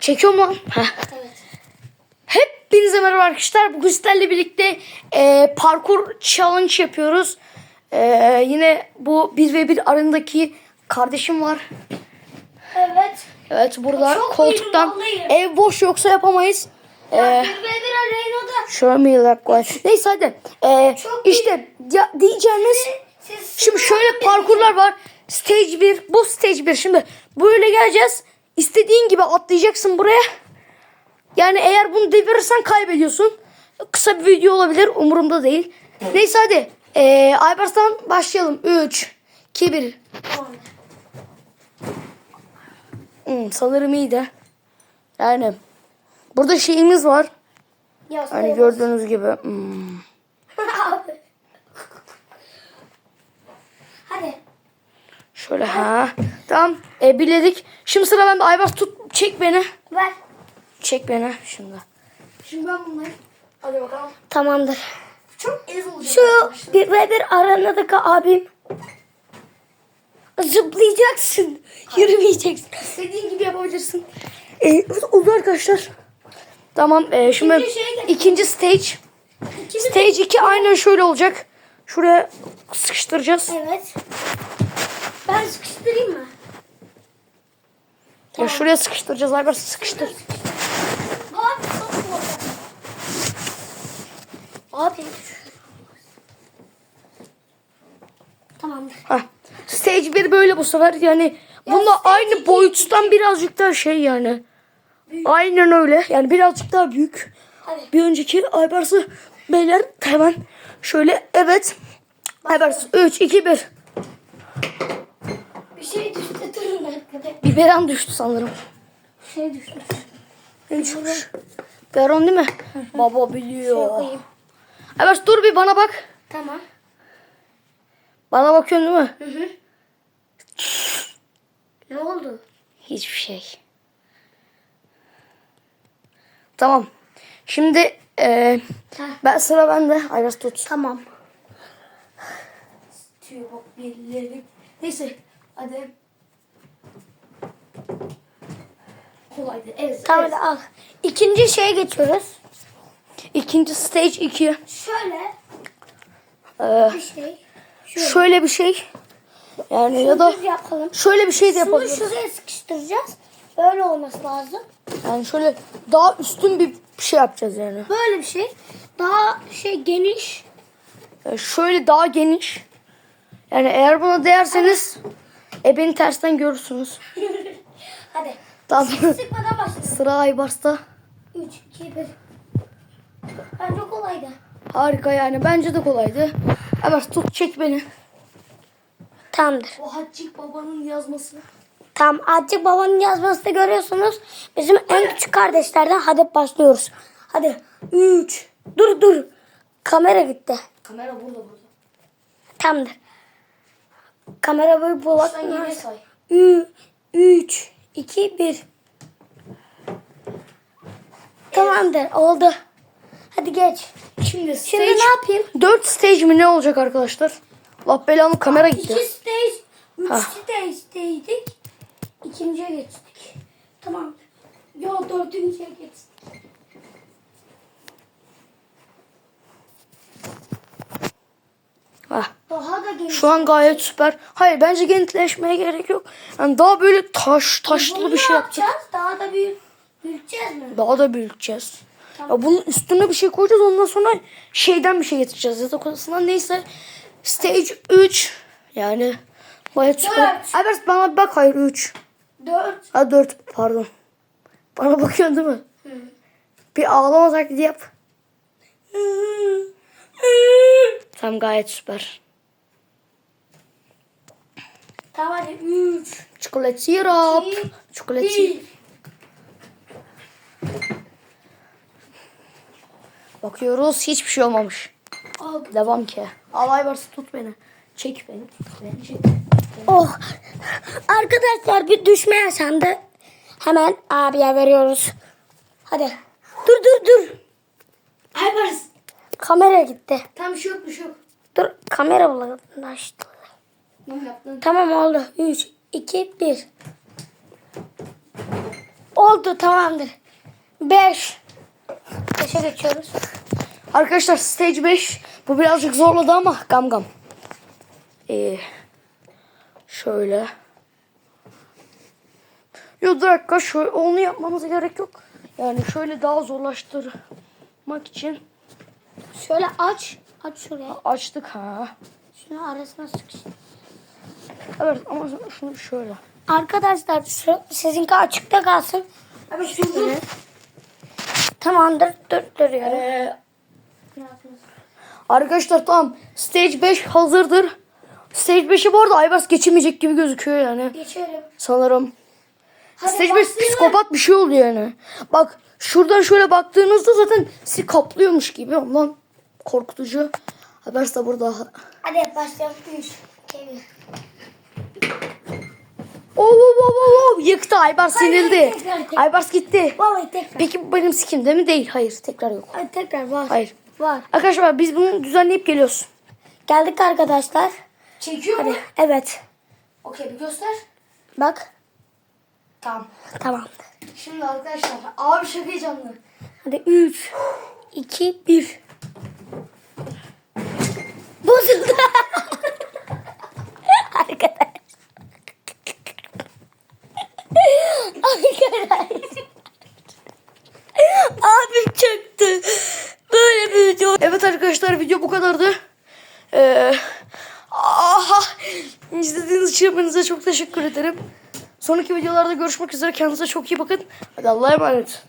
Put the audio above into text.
Çekiyor mu? Heh. Evet. Hepinize merhaba arkadaşlar. Bugün sizlerle birlikte e, parkur challenge yapıyoruz. E, yine bu 1 ve 1 arasındaki kardeşim var. Evet. Evet burada Çok koltuktan ev boş yoksa yapamayız. E, bir bir Reyna'da. şöyle mi like var? Neyse hadi. E, Çok işte ya, diyeceğimiz Siz şimdi şöyle parkurlar var. Stage 1 bu stage 1 şimdi böyle geleceğiz. İstediğin gibi atlayacaksın buraya. Yani eğer bunu devirirsen kaybediyorsun. Kısa bir video olabilir. Umurumda değil. Neyse hadi. Ee, Aybars'tan başlayalım. 3, 2, 1. Hmm, sanırım iyi de. Yani. Burada şeyimiz var. Ya, Hani gördüğünüz gibi. Hmm. Hadi. Şöyle ha. Tamam. E, biledik. Şimdi sıra bende. Aybars tut. Çek beni. Ver. Çek beni. Şimdi. Şimdi ben bunları. Hadi bakalım. Tamamdır. Çok ez olacak. Şu bir ve bir aranadaki abim. Zıplayacaksın. Yürümeyeceksin. İstediğin gibi yapabilirsin. Ee, oldu arkadaşlar. Tamam e, şimdi İkinci şeye ikinci stage. Stage 2 aynen şöyle olacak. Şuraya sıkıştıracağız. Evet. Ben sıkıştırayım mı? Ya şuraya sıkıştıracağız. Aybars sıkıştır. Abi çok korkak. Abi. Tamamdır. Hah. Stage 1 böyle bu sefer yani bunda stage aynı iki- boyuttan birazcık daha şey yani. Aynen öyle. Yani birazcık daha büyük. Hadi. Bir önceki Aybars'ı beyler hemen şöyle evet. Aybars 3 2 1. Bir şey düştü durun arkada. Biberon düştü sanırım. Şey düştü. Ne düşmüş? Biberon değil mi? Baba biliyor. koyayım. Aybars dur bir bana bak. Tamam. Bana bakıyorsun değil mi? Hı hı. Ne oldu? Hiçbir şey. Tamam. Şimdi Heh. ben sıra bende. Aybars tut. Tamam. Tüyo bak birileri. Neyse hadi. Kolaydı. Evet. Tamam evet. hadi al. İkinci şeye geçiyoruz. İkinci stage 2. Şöyle Ee, bir şey. Şöyle. şöyle bir şey. Yani ya da yapalım. şöyle bir şey de Şunu yapabiliriz. şuraya sıkıştıracağız. Böyle olması lazım. Yani şöyle daha üstün bir şey yapacağız yani. Böyle bir şey. Daha şey geniş. Yani şöyle daha geniş. Yani eğer buna değerseniz e beni tersten görürsünüz. Hadi. Tamam. Sıkmadan başlayalım. Sıra Aybars'ta. 3, 2, 1. Bence kolaydı. Harika yani. Bence de kolaydı. Aybars tut çek beni. Tamamdır. O Haccik babanın yazması. Tamam azıcık babanın yazmasını görüyorsunuz. Bizim en küçük kardeşlerden hadi başlıyoruz. Hadi 3. Dur dur. Kamera gitti. Kamera burada burada. Tamamdır. Kamera böyle Sen bulak. geriye say. 3, 2, 1. Tamamdır oldu. Hadi geç. Şimdi stage Şimdi ne yapayım? 4 stage mi ne olacak arkadaşlar? Allah belanı kamera gitti. İki stage, üç Ha. stage'deydik. İkinciye geçtik. Tamam. Yo dördüncüye geçtik. Ah, Daha da geniş. Şu an gayet süper. Hayır bence genişleşmeye gerek yok. Yani daha böyle taş taşlı Bunu bir şey yapacağız. yapacağız? Daha da büyük, büyüteceğiz mi? Daha da büyüteceğiz. Tamam. Ya bunun üstüne bir şey koyacağız ondan sonra şeyden bir şey getireceğiz yatak odasından neyse. Stage 3 yani gayet süper. Albert bana bak hayır 3. Dört. Ha 4 pardon. Bana bakıyorsun değil mi? Bir ağlama taklidi yap. Tam gayet süper. Tamam hadi üç. Çikolat sirap. İki, Çikolat Bir. Bakıyoruz hiçbir şey olmamış. Al. Devam ki. Alay varsa tut beni. Çek beni. Beni çek. Oh. Arkadaşlar bir düşme yaşandı. Hemen abiye veriyoruz. Hadi. Dur dur dur. Aybars. Kamera gitti. Tam şu yok bir şey yok. Dur kamera bulaştı. Ne yaptın? Tamam oldu. 3, 2, 1. oldu tamamdır. 5. 5'e geçiyoruz. Arkadaşlar stage 5 bu birazcık zorladı ama gam gam. Ee, şöyle. Yo bir dakika şöyle onu yapmamıza gerek yok. Yani şöyle daha zorlaştırmak için Şöyle aç. Aç şuraya. açtık ha. Şunu arasına sıkış. Evet ama şunu şöyle. Arkadaşlar şu sizinki açıkta kalsın. Ama şunu Tamamdır. Dur, duruyorum. Ee, arkadaşlar tamam stage 5 hazırdır. Stage 5'i bu arada Aybars geçemeyecek gibi gözüküyor yani. Geçelim. Sanırım. Hadi Stage 5 başlayalım. psikopat bir şey oluyor yani. Bak şuradan şöyle baktığınızda zaten sizi kaplıyormuş gibi ondan korkutucu. Haber de burada. Hadi başlayalım. 3, 2, 1. Oo, oo, oo, oo, oo. Yıktı Aybars tekrar. Aybars gitti. Vallahi tekrar. Peki benim sikimde mi? Değil. Hayır tekrar yok. Hadi tekrar var. Hayır. Var. Arkadaşlar biz bunu düzenleyip geliyoruz. Geldik arkadaşlar. Çekiyor Hadi. Evet. Okey bir göster. Bak. Tamam. Tamam. Şimdi arkadaşlar abi çok heyecanlı. Hadi 3, 2, 1. Bozuldu. Arkadaşlar. Arkadaşlar. Abim çöktü. Böyle bir video. Evet arkadaşlar video bu kadardı. Ee, aha, izlediğiniz için hepinize çok teşekkür ederim. Sonraki videolarda görüşmek üzere. Kendinize çok iyi bakın. Hadi Allah'a emanet.